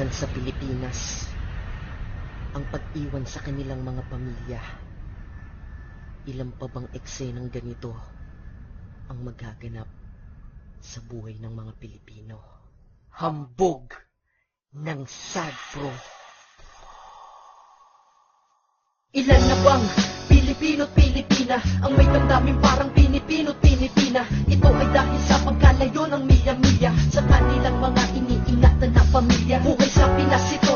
minsan sa Pilipinas, ang pag-iwan sa kanilang mga pamilya. Ilan pa bang ekse ng ganito ang magaganap sa buhay ng mga Pilipino? Hambog ng Sagpro! Ilan na bang Pilipino't Pilipina ang may damdamin parang Pilipino't Pilipina? Ito ay dahil sa pagkalayo ng milya-milya sa kanilang mga iniingat na pamilya. Buhay una situación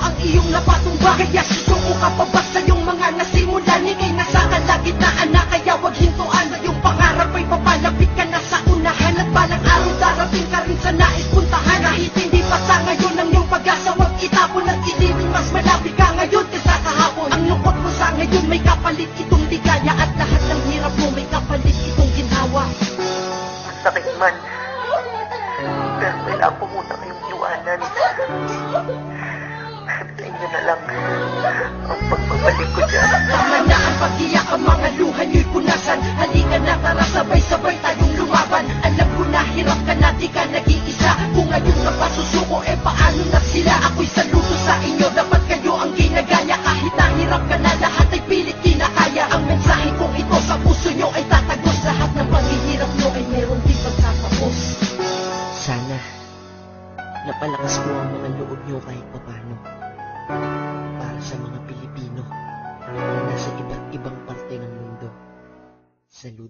ang iyong napatong Bakit yes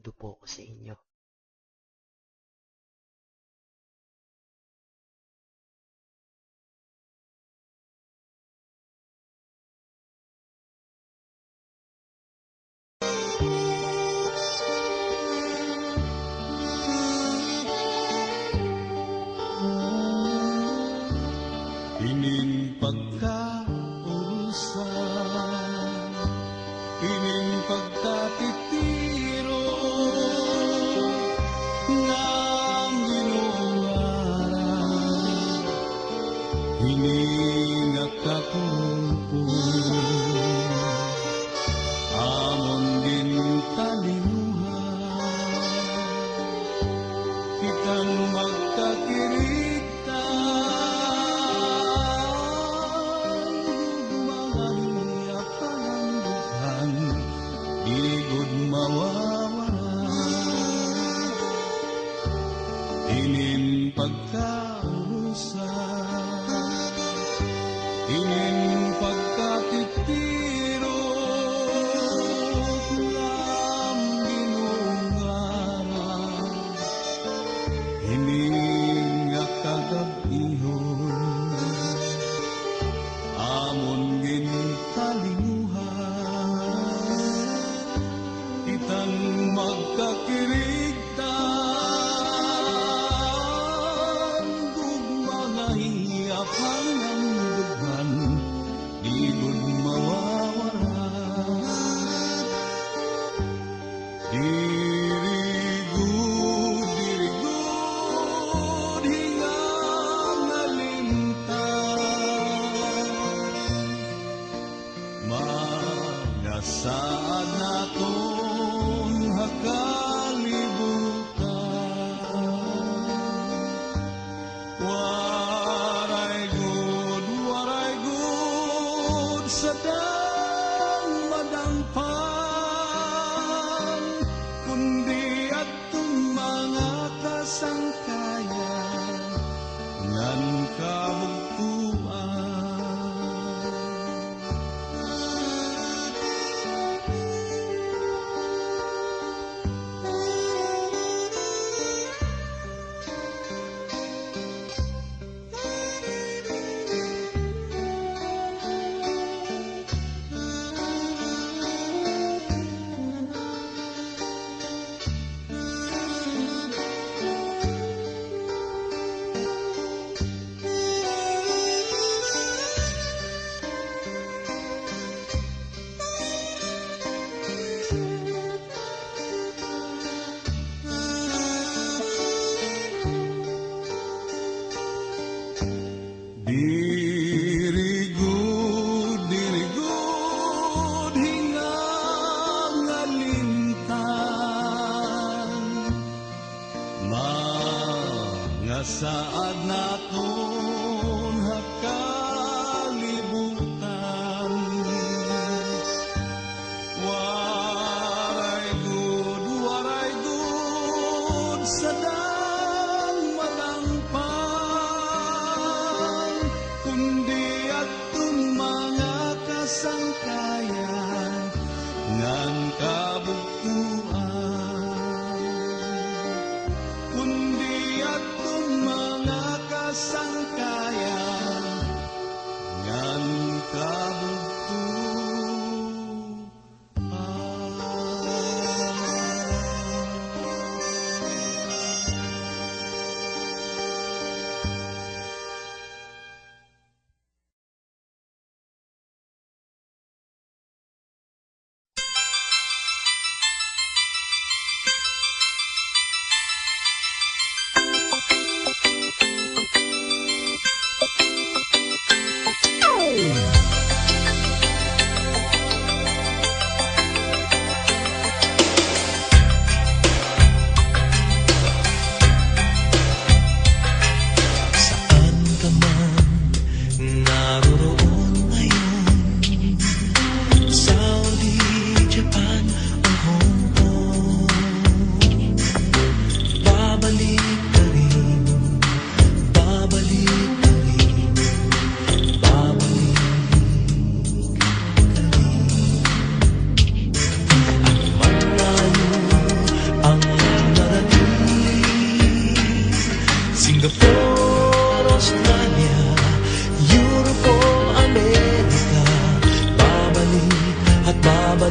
nagdudupo ko sa inyo. in Magasaan naton hakalibutan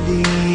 the